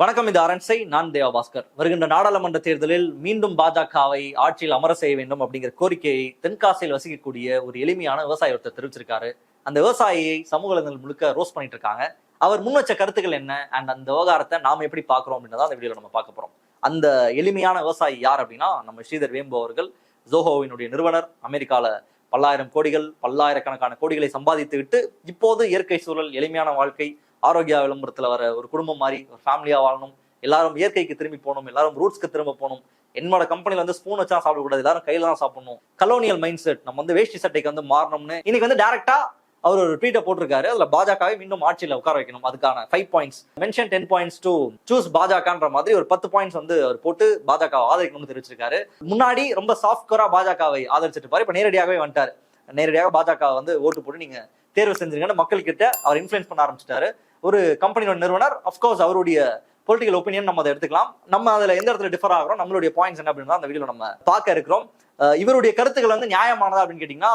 வணக்கம் இது அரண்சை. நான் தேவா பாஸ்கர். வருகின்ற நாடாளுமன்ற தேர்தலில் மீண்டும் பாஜகவை ஆட்சியில் அமர செய்ய வேண்டும் அப்படிங்கிற கோரிக்கையை தென்காசியில் வசிக்கக்கூடிய ஒரு எளிமையான விவசாயி ஒருத்தர் தெரிவிச்சிருக்காரு. அந்த விவசாயியை சமூக வலைதளங்கள் முழுக்க ரோஸ் பண்ணிட்டு இருக்காங்க. அவர் முன் வச்ச கருத்துக்கள் என்ன? அண்ட் அந்த விவகாரத்தை நாம எப்படி பார்க்குறோம் அப்படின்றத அந்த வீடியோவில் நம்ம பார்க்க போறோம். அந்த எளிமையான விவசாயி யார் அப்படின்னா நம்ம ஸ்ரீதர் வேம்பு அவர்கள் ஜோஹோவினுடைய நிறுவனர். அமெரிக்கால பல்லாயிரம் கோடிகள் பல்லாயிரக்கணக்கான கோடிகளை சம்பாதித்து விட்டு இப்போது இயற்கை சூழல் எளிமையான வாழ்க்கை ஆரோக்கிய விளம்பரத்துல வர ஒரு குடும்பம் மாதிரி ஒரு ஃபேமிலியா வாழணும். எல்லாரும் இயற்கைக்கு திரும்பி போகணும். எல்லாரும் ரூட்ஸ்க்கு திரும்ப போகணும். என்னோட கம்பெனில வந்து ஸ்பூன் வச்சா சாப்பிடக்கூடாது எல்லாரும் கையில தான் சாப்பிடணும். கலோனியல் மைண்ட் செட் நம்ம வந்து வேஷ்டி சட்டைக்கு வந்து மாறணும்னு இன்னைக்கு வந்து டேரக்டா அவர் ஒரு ட்வீட்டை போட்டிருக்காரு. அதுல பாஜகவை மீண்டும் ஆட்சியில உட்கார வைக்கணும். அதுக்கான five points mention ten points to choose பாஜகன்ற மாதிரி ஒரு பத்து பாயிண்ட்ஸ் வந்து அவர் போட்டு பாஜக ஆதரிக்கணும்னு தெரிவிச்சிருக்காரு. முன்னாடி ரொம்ப சாஃப்ட்கோரா பாஜகவை ஆதரிச்சிட்டு பாரு இப்ப நேரடியாகவே வந்துட்டாரு. நேரடியாக பாஜக வந்து ஓட்டு போட்டு நீங்க தேர்வு செஞ்சிருங்கன்னு மக்கள் கிட்ட அவர் இன்ஃபுளுன்ஸ் பண்ண ஆரம்பிச்சிட்டாரு. ஒரு கம்பெனியோட நிறுவனர் அஃப்கோர்ஸ் அவருடைய பொலிட்டிக்கல் ஒப்பீனியன் நம்ம அதை எடுத்துக்கலாம். நம்ம அதுல எந்த இடத்துல டிஃபர் ஆகிறோம் நம்மளுடைய பாயிண்ட்ஸ் என்ன அப்படின்னு அந்த வீடியோ நம்ம பார்க்க இருக்கிறோம். இவருடைய கருத்துக்கள் வந்து நியாயமானதா அப்படின்னு கேட்டீங்கன்னா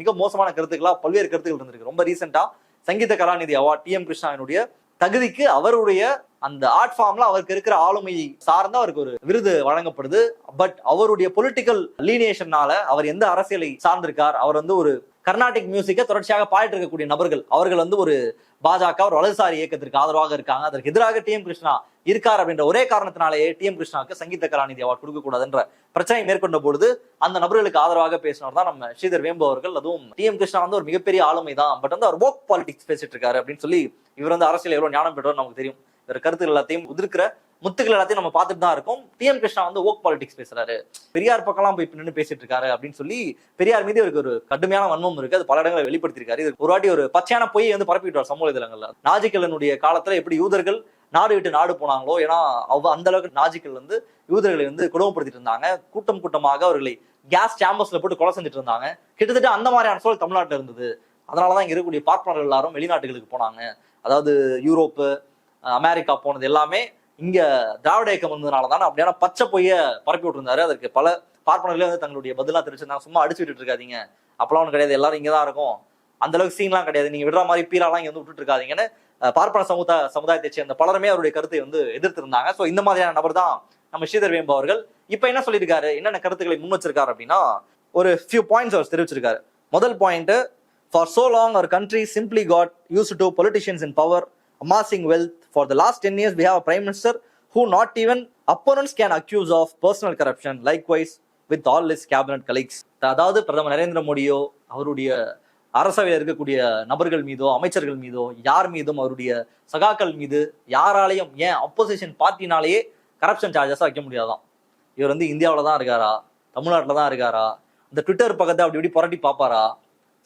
மிக மோசமான கருத்துக்களா பல்வேறு கருத்துக்கள் இருந்திருக்கு. ரொம்ப ரீசெண்டா Sangita Kalanidhi award T M கிருஷ்ணாவினுடைய தகுதிக்கு அவருடைய அந்த ஆர்ட் ஃபார்ம்ல அவருக்கு இருக்கிற ஆளுமை சார்ந்து அவருக்கு ஒரு விருது வழங்கப்படுது. பட் அவருடைய பொலிட்டிக்கல் லீனியேஷனால அவர் எந்த அரசியலை சார்ந்திருக்கார் அவர் வந்து ஒரு கர்நாடிக் மியூசிக்கை தொடர்ச்சியாக பாடிட்டு இருக்கக்கூடிய நபர்கள் அவர்கள் வந்து ஒரு பாஜக ஒரு வலதுசாரி இயக்கத்திற்கு ஆதரவாக இருக்காங்க. அதற்கு எதிராக டி எம் கிருஷ்ணா இருக்கார் அப்படின்ற ஒரே காரணத்தினாலேயே D M கிருஷ்ணாவுக்கு Sangeetha Kalanidhi award கொடுக்கக்கூடாதுன்ற பிரச்சனை மேற்கொண்ட பொழுது அந்த நபர்களுக்கு ஆதரவாக பேசினவர் தான் நம்ம ஸ்ரீதர் வேம்பு அவர்கள். அதுவும் டி எம் கிருஷ்ணா வந்து ஒரு மிகப்பெரிய ஆளுமை தான். பட் வந்து அவர் ஓக் பாலிடிக்ஸ் பேசிட்டு இருக்காரு அப்படின்னு சொல்லி இவர் வந்து அரசியல் எவ்வளவு ஞானம் பெற்றவர் நமக்கு தெரியும். இவர் கருத்துக்கள் எல்லாத்தையும் உதிர்க்கிற முத்துக்கள் எல்லாத்தையும் நம்ம பார்த்துட்டு தான் இருக்கோம். டிஎம் கிருஷ்ணா வந்து ஓக் பாலிடிக்ஸ் பேசுறாரு. பெரியார் பக்கம்லாம் போய் நின்று பேசிட்டு இருக்காரு அப்படின்னு சொல்லி பெரியார் மீது இவருக்கு ஒரு கடுமையான வன்மம் இருக்கு. அது பல இடங்களை வெளிப்படுத்திருக்காரு இது ஒரு வாட்டி ஒரு பச்சையான பொய் வந்து பரப்பிட்டு சமூக இதழங்கள்ல நாஜிக்கலனுடைய காலத்துல எப்படி யூதர்கள் நாடு விட்டு நாடு போனாங்களோ ஏன்னா அவ அந்த அளவுக்கு நாஜிக்கல் வந்து யூதர்களை வந்து கொடுமைப்படுத்திட்டு இருந்தாங்க. கூட்டம் கூட்டமாக அவர்களை கேஸ் சாம்பர்ஸ்ல போட்டு கொலை செஞ்சுட்டு இருந்தாங்க. கிட்டத்தட்ட அந்த மாதிரியான சூழல் தமிழ்நாட்டுல இருந்தது. அதனாலதான் இங்க இருக்கக்கூடிய பார்ப்பனர்கள் எல்லாரும் வெளிநாட்டுகளுக்கு போனாங்க. அதாவது யூரோப்பு அமெரிக்கா போனது எல்லாமே இங்க திராவிட இயக்கம் வந்ததுனால தான் அப்படியான பச்சை பொய்ய பரப்பி விட்டுருந்தாரு. அதற்கு பல பார்ப்பனர்களே வந்து தங்களுடைய பதிலாக தெரிவிச்சிருந்தாங்க சும்மா அடிச்சு விட்டுட்டு இருக்காதீங்க. அப்பெல்லாம் ஒன்றும் கிடையாது. எல்லாரும் இங்கே தான் இருக்கும். அந்த அளவுக்கு சீன்லாம் கிடையாது. நீங்க விடுற மாதிரி பீராலாம் இங்கே வந்து விட்டுட்டு இருக்காதீங்கன்னு பார்ப்பன சமுதா சமுதாயத்தை சேர்ந்த பலருமே அவருடைய கருத்தை வந்து எதிர்த்திருந்தாங்க. ஸோ இந்த மாதிரியான நபர் தான் நம்ம ஸ்ரீதர் வேம்பு அவர்கள். இப்போ என்ன சொல்லியிருக்காரு? என்னென்ன கருத்துக்களை முன் வச்சிருக்காரு அப்படின்னா ஒரு ஃபியூ பாயிண்ட்ஸ் அவர் தெரிவிச்சிருக்காரு. முதல் point for so long our country simply got used to politicians in power amassing wealth. For the last 10 years we have a prime minister who not even opponents can accuse of personal corruption. Likewise with all his cabinet colleagues அதாவது பிரதமர் நரேந்திர மோடியோ அவருடைய அரசவையில் இருக்கக்கூடிய நபர்கள் மீதோ அமைச்சர்கள் மீதோ யார் மீதும் அவருடைய சகாக்கள் மீது யாராலையும் ஏன் அப்போசிஷன் பார்ட்டினாலேயே கரப்ஷன் சார்ஜஸாக வைக்க முடியாதான். இவர் வந்து இந்தியாவில் தான் இருக்காரா? தமிழ்நாட்டில் தான் இருக்காரா? இந்த ட்விட்டர் பக்கத்தை அப்படி இப்படி புரட்டி பார்ப்பாரா?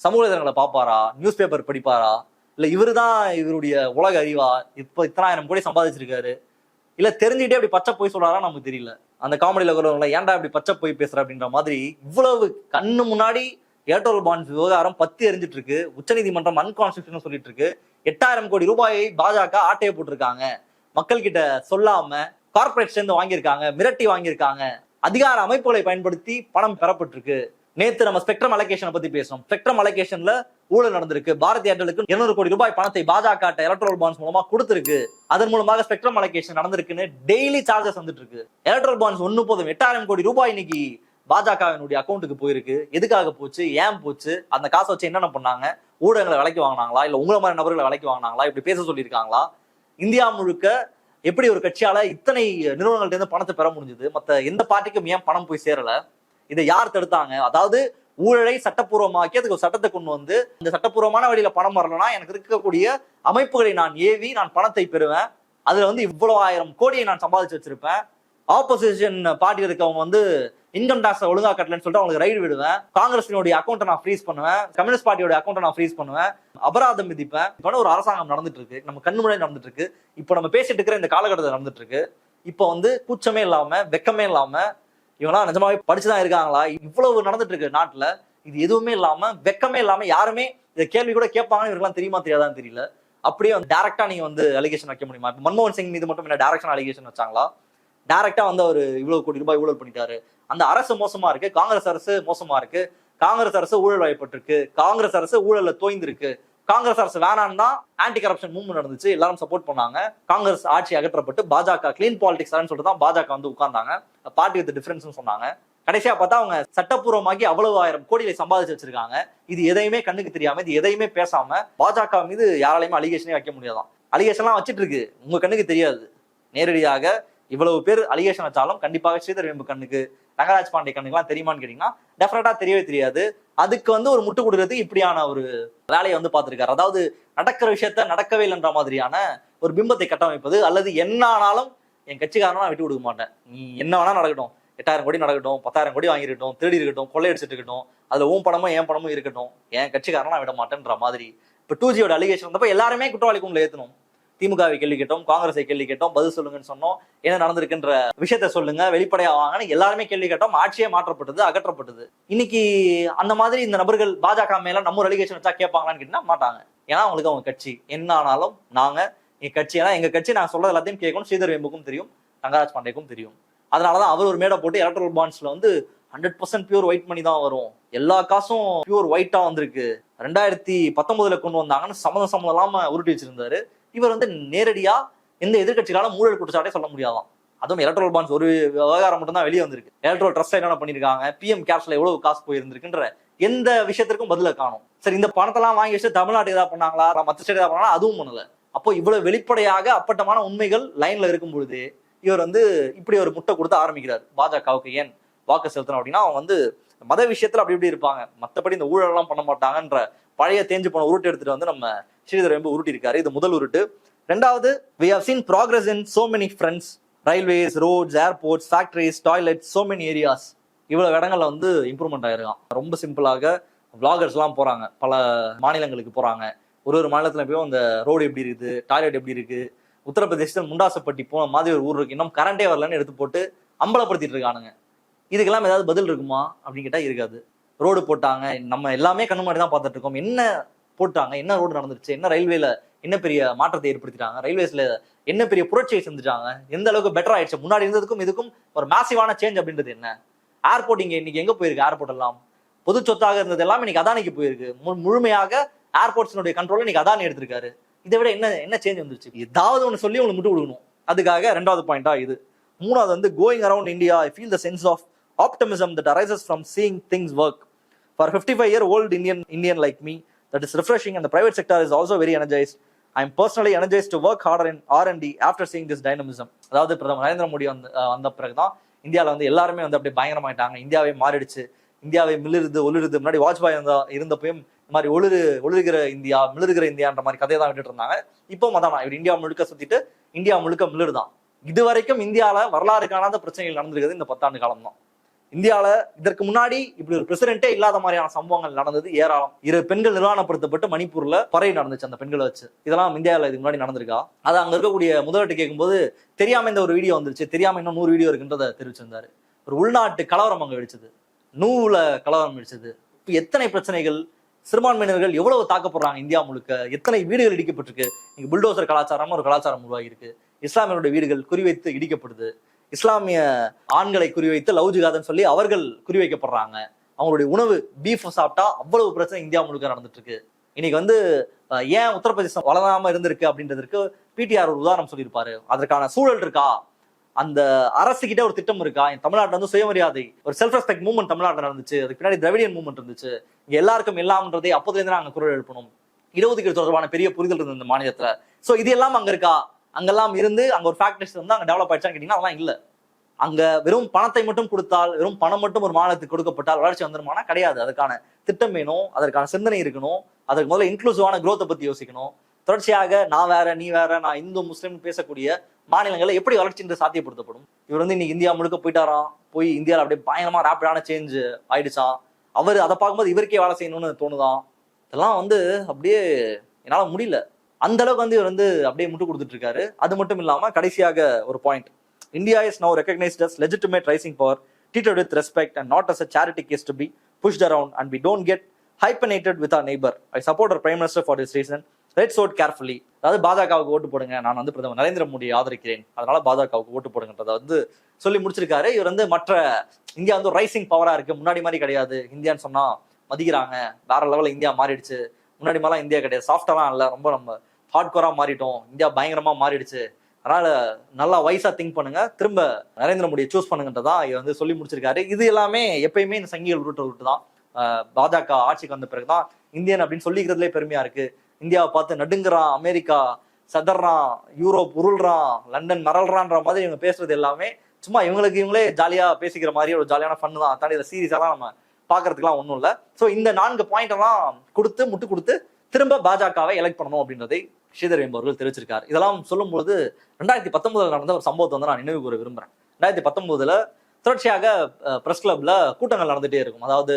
சமூக இதழங்களை பார்ப்பாரா? நியூஸ் பேப்பர் படிப்பாரா? இல்லை இவரு தான் இவருடைய உலக அறிவா? இப்போ இத்தனாயிரம் கோடி சம்பாதிச்சிருக்காரு. இல்லை தெரிஞ்சுக்கிட்டே அப்படி பச்சை போய் சொல்றாரா நமக்கு தெரியல. அந்த காமெடியில் இருக்கிறவங்கள ஏன்டா இப்படி பச்சை போய் பேசுற? அப்படின்ற மாதிரி இவ்வளவு கண்ணு முன்னாடி ஏர்டெல் பாண்ட்ஸ் விவகாரம் பத்து எரிஞ்சிட்டு இருக்கு உச்சநீதிமன்றம் அன்கான்ஸ்டியூஷன் சொல்லிட்டு இருக்கு எட்டாயிரம் கோடி ரூபாயை பாஜக ஆட்டையை போட்டிருக்காங்க. மக்கள் கிட்ட சொல்லாம கார்பரேட் சேர்ந்து வாங்கியிருக்காங்க மிரட்டி வாங்கியிருக்காங்க. அதிகார அமைப்புகளை பயன்படுத்தி பணம் பெறப்பட்டிருக்கு. நேத்து நம்ம ஸ்பெக்ட்ரம் அலகேஷனை பத்தி பேசணும் ஸ்பெக்ட்ரம் அலகேஷன்ல ஊழல் நடந்திருக்கு. பாரதி ஏர்டெலுக்கு 200 கோடி ரூபாய் பணத்தை பாஜக எலக்ட்ரல் பாண்ட்ஸ் மூலமா கொடுத்திருக்கு. அதன் மூலமாக ஸ்பெக்ட்ரம் அலோகேஷன் நடந்திருக்குன்னு டெய்லி சார்ஜஸ் வந்துட்டு இருக்கு எலக்ட்ரல் பாண்ட்ஸ் ஒன்னு போதும். எட்டாயிரம் கோடி ரூபாய் இன்னைக்கு பாஜகவினுடைய அக்கௌண்ட்டுக்கு போயிருக்கு. எதுக்காக போச்சு? ஏன் போச்சு? அந்த காசை வச்சு என்னென்ன பண்ணாங்க? ஊடகங்களை விலைக்கு வாங்கினாங்களா? இல்ல உங்களை மாதிரி நபர்களை விலைக்கு வாங்கினாங்களா? இப்படி பேச சொல்லியிருக்காங்களா? இந்தியா முழுக்க எப்படி ஒரு கட்சியால இத்தனை நிறுவனங்கள்ட்ட இருந்து பணத்தை பெற முடிஞ்சது? மத்த எந்த பார்ட்டிக்கும் ஏன் பணம் போய் சேரல? இதை யார் தடுத்தாங்க? அதாவது ஊழலை சட்டப்பூர்வமாக்கி அதுக்கு சட்டத்தை கொண்டு வந்து இந்த சட்டப்பூர்வமான வழியில பணம் வரலன்னா எனக்கு இருக்கக்கூடிய அமைப்புகளை நான் ஏவி நான் பணத்தை பெறுவேன். அதுல வந்து இவ்வளவு ஆயிரம் கோடியை நான் சம்பாதிச்சு வச்சிருப்பேன். ஆப்போசிஷன் பார்ட்டியில் இருக்கவங்க வந்து இன்கம் டாக்ஸ் ஒழுங்கா கட்டலன்னு சொல்லிட்டு அவங்களுக்கு ரைடு விடுவேன். காங்கிரஸினுடைய அக்கௌண்ட்டை நான் ஃப்ரீஸ் பண்ணுவேன். கம்யூனிஸ்ட் பார்ட்டியோட அக்கௌண்ட்டை நான் ஃப்ரீஸ் பண்ணுவேன். அபராதம் விதிப்பேன். இப்போ ஒரு அரசாங்கம் நடந்துட்டு இருக்கு. நம்ம கண் முன்னாடி நடந்துட்டு இருக்கு. இப்போ நம்ம பேசிட்டு இருக்கிற இந்த காலகட்டத்தில் நடந்துட்டு இருக்கு. இப்போ வந்து கூச்சமே இல்லாம வெக்கமே இல்லாம இவங்கலாம் நிஜமாவே படிச்சுதான் இருக்காங்களா? இவ்வளவு நடந்துட்டு இருக்கு நாட்டுல. இது எதுவுமே இல்லாம வெக்கமே இல்லாம யாருமே இந்த கேள்வி கூட கேட்பாங்கன்னு இவருக்குலாம் தெரியுமா தெரியாதான்னு தெரியல. அப்படியே வந்து டேரக்டா நீங்க வந்து அலிகேஷன் வைக்க முடியுமா? இப்ப மன்மோகன் சிங் மீது மட்டும் என்ன டேரக்ஷன் அலிகேஷன் வச்சாங்களா? டேரக்டா வந்து அவர் இவ்வளவு கோடி ரூபாய் ஊழல் பண்ணிட்டாரு. அந்த அரசு மோசமா இருக்கு காங்கிரஸ் அரசு மோசமா இருக்கு. காங்கிரஸ் அரசு ஊழல் வாய்ப்பட்டிருக்கு. காங்கிரஸ் அரசு ஊழல்ல தோய்ந்திருக்கு. காங்கிரஸ் அரசு வேணான்னு தான் ஆன்டி கரப்ஷன் மூவ்மெண்ட் நடந்துச்சு எல்லாரும் சப்போர்ட் பண்ணாங்க. காங்கிரஸ் ஆட்சி அகற்றப்பட்டு பாஜக கிளீன் பாலிடிக்ஸ் சொல்லிட்டு தான் பாஜக வந்து உட்கார்ந்தாங்க. பார்ட்டி வித் டிஃபரன்ஸ் சொன்னாங்க. கடைசியா பார்த்தா அவங்க சட்டப்பூர்வமாகி அவ்வளவு ஆயிரம் கோடிகளை சம்பாதிச்சு வச்சிருக்காங்க. இது எதையுமே கண்ணுக்கு தெரியாம இது எதையுமே பேசாம பாஜக மீது யாராலையுமே அலிகேஷனே வைக்க முடியாதான். அலிகேஷன்லாம் வச்சிட்டு இருக்கு. உங்க கண்ணுக்கு தெரியாது. நேரடியாக இவ்வளவு பேர் அலிகேஷன் வச்சாலும் கண்டிப்பாக ஸ்ரீதர் வேம்பு கண்ணுக்கு ரங்கராஜ் பாண்டே கண்ணுக்குலாம் தெரியுமான்னு கேட்டீங்கன்னா டெஃபினட்டா தெரியவே தெரியாது. அதுக்கு வந்து ஒரு முட்டு கொடுக்கறதுக்கு இப்படியான ஒரு வேலையை வந்து பார்த்துருக்காரு. அதாவது நடக்கிற விஷயத்த நடக்கவே இல்லைன்ற மாதிரியான ஒரு பிம்பத்தை கட்டமைப்பது அல்லது என்ன ஆனாலும் என் கட்சிக்காரனா நான் விட்டு கொடுக்க மாட்டேன். நீ என்ன வேணா நடக்கட்டும். எட்டாயிரம் கோடி நடக்கட்டும் பத்தாயிரம் கோடி வாங்கிருக்கட்டும் திருடி இருக்கட்டும் கொள்ளையடிச்சிட்டு இருக்கட்டும் அதுல உன் பணமும் என் பணமும் இருக்கட்டும் என் கட்சிக்காரனா நான் விட மாட்டேன்ற மாதிரி. இப்ப டூ ஜியோட அலிகேஷன் வந்தப்ப எல்லாருமே குற்றவாளி கும்பல ஏத்தணும். திமுகவை கேள்வி கேட்டோம் காங்கிரஸை கேள்வி கேட்டோம் பதில் சொல்லுங்கன்னு சொன்னோம். என்ன நடந்திருக்குன்ற விஷயத்த சொல்லுங்க வெளிப்படையாவாங்கன்னு எல்லாருமே கேள்வி கேட்டோம். ஆட்சியே மாற்றப்பட்டது அகற்றப்பட்டது. இன்னைக்கு அந்த மாதிரி இந்த நபர்கள் பாஜக மேல நம்ம ஒரு அலிகேஷன் வச்சா கேட்பாங்களான்னு கேட்டா மாட்டாங்க. ஏன்னா அவங்களுக்கு அவங்க கட்சி. என்ன ஆனாலும் நாங்க எங்க கட்சி ஏன்னா எங்க கட்சி நான் சொல்றது எல்லாத்தையும் கேட்கணும். ஸ்ரீதர் வெம்புக்கும் தெரியும் ரங்கராஜ் பாண்டேக்கும் தெரியும். அதனாலதான் அவர் ஒரு மேடை போட்டு எலக்ட்ரல் பாண்ட்ஸ்ல வந்து hundred percent pure white money தான் வரும். எல்லா காசும் பியூர் ஒயிட்டா வந்திருக்கு. ரெண்டாயிரத்தி பத்தொன்பதுல கொண்டு வந்தாங்கன்னு சம்மதம் சம்மதம் இல்லாம உருட்டி வச்சிருந்தாரு. இவர் வந்து நேரடியா எந்த எதிர்கட்சிகளாலும் ஊழல் குற்றச்சாட்டே சொல்ல முடியாதான். அதுவும் எலக்ட்ரல் பாண்ட்ஸ் ஒரு விவகாரம் மட்டும் தான் வெளியே வந்திருக்கு. எலக்ட்ரல் ட்ரஸ்ட் என்னென்ன பண்ணிருக்காங்க? பிஎம் கேப்ஸ்ல எவ்வளவு காசு போயிருந்திருக்குன்ற எந்த விஷயத்திற்கும் பதில காணும். சரி இந்த பணத்தெல்லாம் வாங்கி வச்சு தமிழ்நாட்டு ஏதாவது பண்ணாங்களா? மற்ற ஸ்டேட் ஏதாவது பண்ணாங்களா? அதுவும் பண்ணல. அப்போ இவ்வளவு வெளிப்படையாக அப்பட்டமான உண்மைகள் லைன்ல இருக்கும் பொழுது இவர் வந்து இப்படி ஒரு முட்டை கொடுத்து ஆரம்பிக்கிறார். பாஜகவுக்கு ஏன் வாக்கு செலுத்தணும் அப்படின்னா அவங்க வந்து மத விஷயத்துல அப்படி இப்படி இருப்பாங்க. மத்தபடி இந்த ஊழல் எல்லாம் பண்ண மாட்டாங்கன்ற பழைய தேஞ்சு போன உருட்டு எடுத்துட்டு வந்து நம்ம ஸ்ரீதர் வெம்பு உருட்டி இருக்காரு இது முதல் உருட்டு. ரெண்டாவது we have seen progress in so many friends railways roads airports factories toilet so many areas இவ்வளவு இடங்கள்ல வந்து இம்ப்ரூவ்மெண்ட் ஆயிருக்கான். ரொம்ப சிம்பிளாக vloggers எல்லாம் போறாங்க. பல மாநிலங்களுக்கு போறாங்க. ஒரு ஒரு மாநிலத்துல போய் அந்த ரோடு எப்படி இருக்குது டாய்லெட் எப்படி இருக்கு உத்தரப்பிரதேசத்தில் முண்டாசப்பட்டி போன மாதிரி ஒரு ஊர் இருக்கு. இன்னும் கரண்டே வரலன்னு எடுத்து போட்டு அம்பலப்படுத்திட்டு இருக்கானுங்க. இதுக்கெல்லாம் ஏதாவது பதில் இருக்குமா? அப்படின்னு கேட்டா இருக்காது. ரோடு போட்டாங்க. நம்ம எல்லாமே கண்ணு முன்னாடி தான் பார்த்துட்டு இருக்கோம். என்ன போட்டாங்க? என்ன ரோடு நடந்துருச்சு? என்ன ரயில்வேல என்ன பெரிய மாற்றத்தை ஏற்படுத்திட்டாங்க? ரயில்வேஸ்ல என்ன பெரிய புரட்சியை செஞ்சுட்டாங்க? எந்த அளவுக்கு பெட்டர் ஆயிடுச்சு? முன்னாடி இருந்ததுக்கும் இதுக்கும் ஒரு மேசிவான சேஞ்ச் அப்படின்றது என்ன? ஏர்போர்ட் இங்க இன்னைக்கு எங்க போயிருக்கு? ஏர்போர்ட் எல்லாம்? பொது சொத்தாக இருந்தது எல்லாம் இன்னைக்கு அதானிக்கு போயிருக்கு. முழுமையாக ஏர்போர்ட்ஸினுடைய கண்ட்ரோல் இன்னைக்கு அதானி எடுத்திருக்காரு. இதை விட என்ன என்ன சேஞ்ச் வந்துருச்சு? ஏதாவது ஒன்று சொல்லி உங்களுக்கு முட்டு கொடுக்கணும். அதுக்காக ரெண்டாவது பாயிண்டா இது. மூணாவது வந்து going around India I feel the sense of optimism that arises from seeing things work for fifty five year old Indian Indian like me that is refreshing அந்த private sector is also very energised I am personally energised to work harder in R and D after seeing this dynamism அதாவது பிரதமர் நரேந்திர மோடி வந்து வந்த பிறகு தான் இந்தியாவில் வந்து எல்லாருமே வந்து அப்படியே பயங்கரமாயிட்டாங்க. இந்தியாவே மாறிடுச்சு. இந்தியாவை மிளிருது ஒளிருது. முன்னாடி வாஜ்பாய் இருந்தா இருந்தப்பயும் இந்த மாதிரி ஒளிரு ஒளிருகிற இந்தியா மிளிருகிற இந்தியான்ற மாதிரி கதையை தான் விட்டுட்டு இருந்தாங்க. இப்போ அதான் இவர் இந்தியா முழுக்க சுத்திட்டு இந்தியா முழுக்க மிளிருதான். இது வரைக்கும் இந்தியாவில் வரலாறு காணாத பிரச்சனைகள் நடந்திருக்கிறது இந்த பத்தாண்டு காலம் தான் இந்தியாவில் இதற்கு முன்னாடி இப்படி ஒரு பிரசிடென்ட்டே இல்லாத மாதிரியான சம்பவங்கள் நடந்தது. ஏராளம். இரு பெண்கள் நிர்வாணப்படுத்தப்பட்டு மணிப்பூர்ல பறை நடந்துச்சு அந்த பெண்களை வச்சு. இதெல்லாம் இந்தியாவில் இதுக்கு முன்னாடி நடந்திருக்கா? அது அங்கே இருக்கக்கூடிய முதலீட்டு கேட்கும்போது தெரியாமல் இந்த ஒரு வீடியோ வந்துருச்சு. தெரியாமல் இன்னும் நூறு வீடியோ இருக்குன்றதை தெரிவிச்சிருந்தாரு. ஒரு உள்நாட்டு கலவரம் அங்க வெடிச்சது. நூல கலவரம் வெடிச்சது. இப்போ எத்தனை பிரச்சனைகள்? சிறுபான்மையினர்கள் எவ்வளவு தாக்கப்படுறாங்க இந்தியா முழுக்க? எத்தனை வீடுகள் இடிக்கப்பட்டிருக்கு? இங்கே புல்டோசர் கலாச்சாரம் ஒரு கலாச்சாரம் உருவாகியிருக்கு. இஸ்லாமியருடைய வீடுகள் குறிவைத்து இடிக்கப்படுது. இஸ்லாமிய ஆண்களை குறிவைத்து லவ் ஜிகாதன்னு சொல்லி அவர்கள் குறிவைக்கப்படுறாங்க. அவங்களுடைய உணவு பீஃப் சாப்பிட்டா அவ்வளவு பிரச்சனை இந்தியா முழுக்க நடந்துட்டு இருக்கு இன்னைக்கு வந்து ஏன் உத்தரப்பிரதேசம் வளராம இருந்திருக்கு அப்படின்றதுக்கு பிடிஆர் ஒரு உதாரணம் சொல்லியிருப்பாரு. அதற்கான சூழல் இருக்கா? அந்த அரசுகிட்ட ஒரு திட்டம் இருக்கா? என் தமிழ்நாட்டில் வந்து சுயமரியாதை ஒரு செல்ஃப் ரெஸ்பெக்ட் மூவ்மெண்ட் தமிழ்நாட்டில் நடந்துச்சு. அதுக்கு பின்னாடி திராவிடியன் மூவ்மெண்ட் இருந்துச்சு. இங்கே எல்லாருக்கும் எல்லாம்ன்றதை அப்போதுலேருந்து நாங்கள் குரல் எழுப்பணும். இடஒதுக்கீடு தொடர்பான பெரிய புரிதல் இருந்தது இந்த மாநிலத்துல. ஸோ இது எல்லாம் அங்க இருக்கா? அங்கெல்லாம் இருந்து அங்க ஒரு ஃபேக்டரிஸ் வந்து அங்க டெவலப் ஆயிடுச்சான்னு கேட்டீங்கன்னா அதெல்லாம் இல்ல. அங்க வெறும் பணத்தை மட்டும் கொடுத்தால் வெறும் பணம் மட்டும் ஒரு மாநிலத்துக்கு கொடுக்கப்பட்டால் வளர்ச்சி வந்துருமானா கிடையாது. அதுக்கான திட்டம் வேணும் அதற்கான சிந்தனை இருக்கணும் அதுக்கு முதல்ல இன்க்ளூசிவான குரோத்தை பற்றி பத்தி யோசிக்கணும். தொடர்ச்சியாக நான் வேற நீ வேற நான் இந்து முஸ்லீம் பேசக்கூடிய மாநிலங்களை எப்படி வளர்ச்சி என்று சாத்தியப்படுத்தப்படும்? இவர் வந்து இன்னைக்கு இந்தியா முழுக்க போயிட்டாராம் போய் இந்தியாவில் அப்படியே பயங்கரமா ரேப்பிடான சேஞ்ச் ஆயிடுச்சான் அவர் அதை பார்க்கும்போது இவருக்கே வேலை செய்யணும்னு தோணுதான் இதெல்லாம் வந்து அப்படியே என்னால் முடியல. அந்த அளவுக்கு வந்து இவர் வந்து அப்படியே முட்டு கொடுத்துட்டு இருக்காரு அது மட்டும் இல்லாம கடைசியாக ஒரு point India is now recognised as legitimate rising power treated with respect and not as a charity case to be pushed around and we don't get hyphenated with our neighbour I support our prime minister for this reason read vote carefully அதாவது பாஜகவுக்கு ஓட்டு போடுங்க. நான் வந்து பிரதமர் நரேந்திர மோடியை ஆதரிக்கிறேன். அதனால பாஜகவுக்கு ஓட்டு போடுங்கன்றத வந்து சொல்லி முடிச்சிருக்காரு. இவர் வந்து மற்ற இந்தியா வந்து ரைசிங் பவரா இருக்கு. முன்னாடி மாதிரி கிடையாது. இந்தியான்னு சொன்னா மதிக்கிறாங்க. வேற லெவலில் இந்தியா மாறிடுச்சு. முன்னாடி மாதிரிலாம் இந்தியா கிடையாது. சாஃப்டாலாம் இல்லை. ரொம்ப நம்ம ஹார்ட்கோராக மாறிட்டோம். இந்தியா பயங்கரமாக மாறிடுச்சு. அதனால் நல்லா வயசாக திங்க் பண்ணுங்க. திரும்ப நரேந்திர மோடியை சூஸ் பண்ணுங்கன்றதான் இவர் வந்து சொல்லி முடிச்சிருக்காரு. இது எல்லாமே எப்பயுமே இந்த சங்கிகள் ரூட் ரூட்டு தான். பாஜக ஆட்சிக்கு வந்த பிறகு தான் இந்தியன் அப்படின்னு சொல்லிக்கிறதுலே பெருமையாக இருக்குது இந்தியாவை பார்த்து நடுங்குறான் அமெரிக்கா சதர்றான் யூரோப் உருள்றான் லண்டன் மரல்றான்ற மாதிரி இவங்க பேசுறது எல்லாமே சும்மா இவங்களுக்கு இவங்களே ஜாலியாக பேசிக்கிற மாதிரி ஒரு ஜாலியான ஃபன் தான். தாண்டி இந்த சீரியஸாலாம் நம்ம பாக்குறதுக்குலாம் ஒன்றும் இல்லை. ஸோ இந்த நான்கு பாயிண்ட் எல்லாம் கொடுத்து முட்டு கொடுத்து திரும்ப பாஜகவை எலெக்ட் பண்ணணும் அப்படின்றதை ஸ்ரீதர் என்பவர்கள் தெரிவிச்சிருக்கார். இதெல்லாம் சொல்லும்போது ரெண்டாயிரத்தி பத்தொன்பதுல நடந்த ஒரு சம்பவத்தை வந்து நான் நினைவு கூற விரும்புறேன். ரெண்டாயிரத்தி பத்தொன்பதுல தொடர்ச்சியாக பிரஸ் கிளப்ல கூட்டங்கள் நடந்துட்டே இருக்கும். அதாவது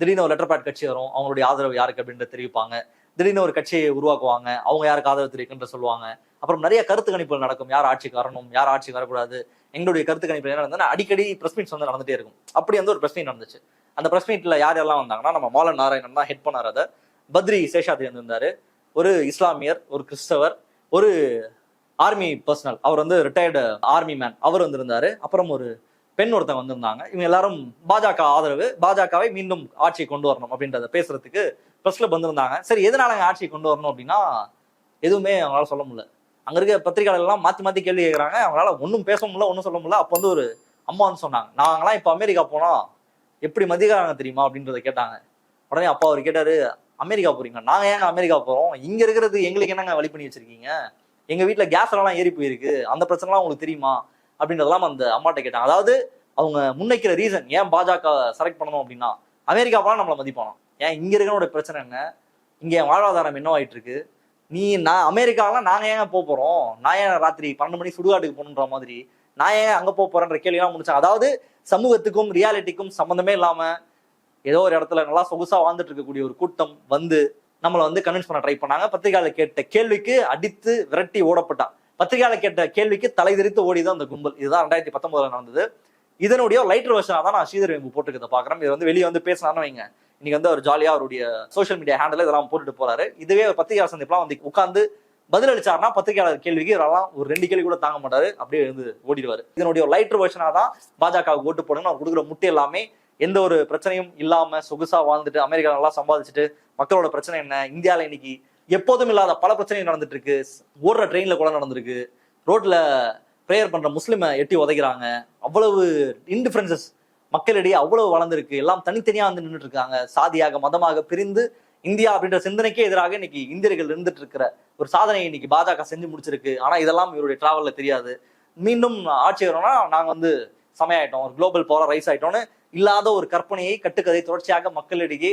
திடீர்னு ஒரு லெட்டர் பேட் கட்சி வரும். அவங்களுடைய ஆதரவு யாருக்கு அப்படின்றத தெரிவிப்பாங்க. திடீர்னு ஒரு கட்சியை உருவாக்குவாங்க. அவங்க யாருக்கு ஆதரவு தெரிவிக்கின்ற சொல்லுவாங்க. அப்புறம் நிறைய கருத்து கணிப்புகள் நடக்கும். யார் ஆட்சிக்கு வரணும் யார் ஆட்சிக்கு வரக்கூடாது? எங்களுடைய கருத்து கணிப்பு என்ன நடந்ததுன்னா அடிக்கடி பிரஸ் மீட்ஸ் வந்து நடந்துட்டே இருக்கும். அப்படி வந்து ஒரு பிரஸ் மீட் நடந்துச்சு. அந்த ப்ரெஸ் மீட்ல யார் யாரெல்லாம் வந்தாங்கன்னா நம்ம மாலன் நாராயணன் தான் ஹெட் பண்ணார் அதை. பத்ரி சேஷாத்ரி வந்திருந்தாரு. ஒரு இஸ்லாமியர் ஒரு கிறிஸ்தவர் ஒரு ஆர்மி பர்சனல் அவர் வந்து ரிட்டையர்டு ஆர்மி மேன் அவர் வந்திருந்தாரு. அப்புறம் ஒரு பெண் ஒருத்தன் வந்திருந்தாங்க. இவங்க எல்லாரும் பாஜக ஆதரவு பாஜகவை மீண்டும் ஆட்சி கொண்டு வரணும் அப்படின்றத பேசுறதுக்கு பிரஸ் கிளப் வந்திருந்தாங்க. சரி எதனால அங்க ஆட்சி கொண்டு வரணும் அப்படின்னா எதுவுமே அவங்களால சொல்ல முடியல. அங்க இருக்க பத்திரிகையாளர் எல்லாம் மாத்தி மாத்தி கேள்வி கேட்கறாங்க அவங்களால ஒன்றும் பேச முடியல ஒன்றும் சொல்ல முடியல. அப்போ வந்து ஒரு அம்மா வந்து சொன்னாங்க. நாங்களாம் இப்போ அமெரிக்கா போனோம். எப்படி மதிக்கிறாங்க தெரியுமா அப்படின்றத கேட்டாங்க. உடனே அப்பா அவர் கேட்டாரு அமெரிக்கா போறீங்க நாங்க ஏங்க அமெரிக்கா போறோம். இங்க இருக்கிறது எங்களுக்கு என்னங்க வழி பண்ணி வச்சிருக்கீங்க? எங்க வீட்டுல கேஸ் எல்லாம் ஏறி போயிருக்கு. அந்த பிரச்சனைலாம் உங்களுக்கு தெரியுமா? அப்படின்றதெல்லாம் அந்த அம்மாட்ட கேட்டாங்க. அதாவது அவங்க முன்னைக்கிற ரீசன் ஏன் பாஜக செலக்ட் பண்ணணும் அப்படின்னா அமெரிக்கா போனா நம்மளை மதிப்பானோம். ஏன் இங்க இருக்கிறோட பிரச்சனை என்ன? இங்க என் வாழ்வாதாரம் என்னவாயிட்டு இருக்கு நீ நான் அமெரிக்காலாம் நாங்க ஏங்க போறோம்? நான் ஏன் ராத்திரி பன்னெண்டு மணி சுடுகாட்டுக்கு போகணுன்ற மாதிரி நான் ஏன் அங்கே போக போறேன்ற கேள்வியெல்லாம் முடிச்சேன். அதாவது சமூகத்துக்கும் ரியாலிட்டிக்கும் சம்மந்தமே இல்லாம ஏதோ ஒரு இடத்துல நல்லா சொகுசா வாழ்ந்துட்டு இருக்கக்கூடிய ஒரு கூட்டம் வந்து நம்மளை வந்து கன்வின்ஸ் பண்ண ட்ரை பண்ணாங்க. பத்திரிகையாளர் கேட்ட கேள்விக்கு அடித்து விரட்டி ஓடப்பட்டான் பத்திரிகையாளர் கேட்ட கேள்விக்கு தலை தெரித்து ஓடிதான் அந்த கும்பல். இதுதான் ரெண்டாயிரத்தி பத்தொன்பதுல நடந்தது. இதனுடைய லைட்டர் வெர்ஷனா தான் நான் ஸ்ரீதர் வெம்பு போட்டுக்கிறத பாக்குறேன் இது வந்து வெளியே வந்து பேசினான்னு வைங்க. இன்னைக்கு வந்து அவர் ஜாலியா அவருடைய சோஷியல் மீடியா ஹேண்டில் இதெல்லாம் போட்டுட்டு போறாரு. இதுவே ஒரு பத்திரிகையாளர் சந்திப்பெல்லாம் வந்து உட்காந்து பதில் பத்திரிகையாளர் கேள்விக்கு இவரெல்லாம் ஒரு ரெண்டு கேள்வி கூட தாங்க மாட்டாரு. அப்படியே இருந்து ஓடிடுவாரு. இதனுடைய ஒரு லைட்டர் வெர்ஷனா தான் பாஜகவுக்கு ஓட்டு போடுங்க அவர் கொடுக்குற முட்டை எல்லாமே எந்த ஒரு பிரச்சனையும் இல்லாம சொகுசா வாழ்ந்துட்டு அமெரிக்கா நல்லா சம்பாதிச்சுட்டு மக்களோட பிரச்சனை என்ன? இந்தியாவில் இன்னைக்கு எப்போதும் இல்லாத பல பிரச்சனைகள் நடந்துட்டு இருக்கு ஓடுற ட்ரெயின்ல கூட நடந்திருக்கு. ரோட்ல ப்ரேயர் பண்ற முஸ்லிமை எட்டி உதைக்கிறாங்க. அவ்வளவு இன்டிஃபரன்சஸ் மக்களிடையே அவ்வளவு வளர்ந்துருக்கு. எல்லாம் தனித்தனியா வந்து நின்றுட்டு இருக்காங்க. சாதியாக மதமாக பிரிந்து இந்தியா அப்படின்ற சிந்தனைக்கே எதிராக இன்னைக்கு இந்தியர்கள் இருந்துட்டு இருக்கிற ஒரு சாதனையை இன்னைக்கு பாஜக செஞ்சு முடிச்சிருக்கு. ஆனா இதெல்லாம் இவருடைய டிராவல்ல தெரியாது. மீண்டும் ஆட்சி வரோம்னா நாங்க வந்து சமையாயிட்டோம். ஒரு குளோபல் பவர் ரைஸ் ஆயிட்டோம்னு இல்லாத ஒரு கற்பனையை கட்டுக்கதை தொடர்ச்சியாக மக்களிடையே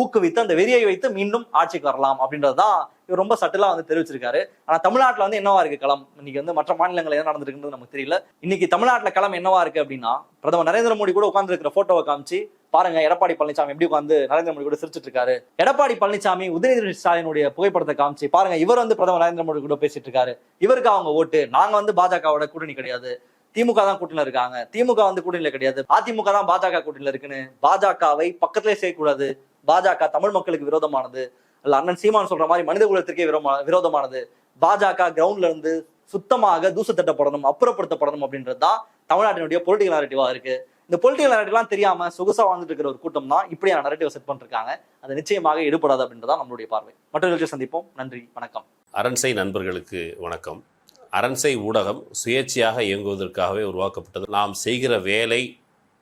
ஊக்குவித்து அந்த வெறியை வைத்து மீண்டும் ஆட்சிக்கு வரலாம் அப்படின்றதுதான் இவர் ரொம்ப சட்டிலா வந்து தெரிவிச்சிருக்காரு. ஆனா தமிழ்நாட்டுல வந்து என்னவா இருக்கு களம்? இன்னைக்கு வந்து மற்ற மாநிலங்கள் என்ன நடந்திருக்குன்றது நமக்கு தெரியல. இன்னைக்கு தமிழ்நாட்டில் களம் என்னவா இருக்கு அப்படின்னா பிரதமர் நரேந்திர மோடி கூட உட்கார்ந்து இருக்கிற போட்டோவை காமிச்சு பாருங்க எடப்பாடி பழனிசாமி எப்படி உட்காந்து நரேந்திர மோடி கூட சிரிச்சிட்டு இருக்காரு எடப்பாடி பழனிசாமி உதயநிதி ஸ்டாலினுடைய புகைப்படத்தை காமிச்சு பாருங்க இவர் வந்து பிரதமர் நரேந்திர மோடி கூட பேசிட்டு இருக்காரு இவருக்கு அவங்க ஓட்டு. நாங்க வந்து பாஜகவோட கூட்டணி கிடையாது. திமுக தான் கூட்டணியில இருக்காங்க. திமுக வந்து கூட்டணியில கிடையாது. அதிமுக தான் பாஜக கூட்டணியில இருக்குன்னு பாஜகவை பக்கத்திலே செய்யக்கூடாது பாஜக தமிழ் மக்களுக்கு விரோதமானது. இல்ல அண்ணன் சீமான் சொல்ற மாதிரி மனித குலத்திற்கே விரோமா- விரோதமானது. பாஜக கிரவுண்ட்ல இருந்து சுத்தமாக தூசத்தட்டப்படணும் அப்புறப்படுத்தப்படணும் அப்படின்றது தான் தமிழ்நாட்டினுடைய பொலிட்டிகல் நரேட்டிவா இருக்கு. இந்த பொலிட்டிகல் நரேட்டிவ்லாம் தெரியாம சொகுசா வாழ்ந்துட்டு இருக்கிற ஒரு கூட்டம் தான் இப்படியான நரேட்டிவ் செட் பண்ணிருக்காங்க. அது நிச்சயமாக ஈடுபடாது அப்படின்றதான் நம்மளுடைய பார்வை. மற்றவர்களுக்கு சந்திப்போம். நன்றி வணக்கம். அரண்சை நண்பர்களுக்கு வணக்கம். அரண்சை ஊடகம் சுயேட்சையாக இயங்குவதற்காகவே உருவாக்கப்பட்டது. நாம் செய்கிற வேலை